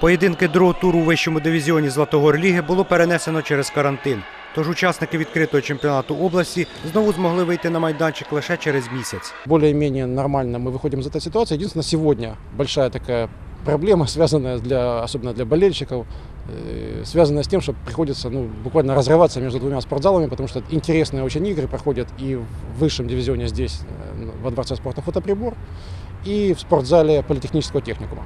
Поєдинки другого туру у вищому дивізіоні Златогор Ліги було перенесено через карантин. Тож учасники відкритого чемпіонату області знову змогли вийти на майданчик лише через місяць. более-менее нормально мы выходим из этой ситуации. Единственное, сегодня большая такая проблема, связанная для, особенно для болельщиков, э, связанная с тем, что приходится ну, буквально разрываться между двумя спортзалами, потому что интересные очень игры проходят и в высшем дивизионе здесь, э, во Дворце спорта «Фотобрибор», и в спортзале Политехнического техникума.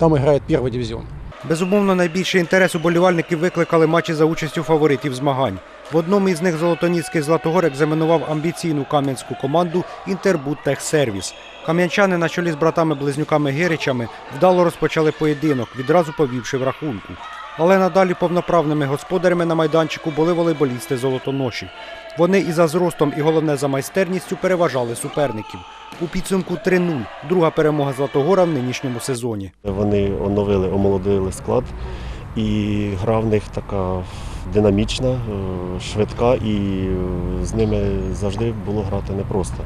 Там играет первый дивизион. Безумовно, найбільший інтерес уболівальників викликали матчі за участю фаворитів змагань. В одному із них Золотоніцький Златогор екзаменував амбіційну кам'янську команду Інтербудтехсервіс. Кам'янчани на чолі з братами-близнюками Гиричами вдало розпочали поєдинок, відразу повівши в рахунку. Але надалі повноправними господарями на майданчику були волейболісти золотоноші. Вони і за зростом, і головне за майстерністю переважали суперників. У підсумку 3-0 – друга перемога Златогора в нинішньому сезоні. Вони оновили, омолодили склад, і гра в них така динамічна, е, швидка, і з ними завжди було грати непросто.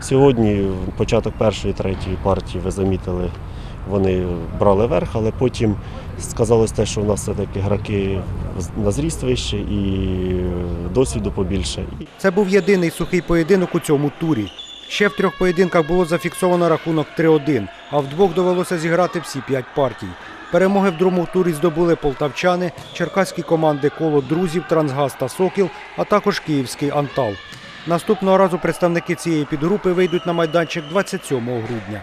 Сьогодні, початок першої, третьої партії, ви замітили, вони брали верх, але потім сказалось те, що у нас все-таки граки на зріст вище і досвіду побільше. Це був єдиний сухий поєдинок у цьому турі. Ще в трьох поєдинках було зафіксовано рахунок 3-1, а вдвох довелося зіграти всі п'ять партій. Перемоги в другому турі здобули полтавчани, черкаські команди коло друзів, Трансгаз та Сокіл, а також київський Антал. Наступного разу представники цієї підгрупи вийдуть на майданчик 27 грудня.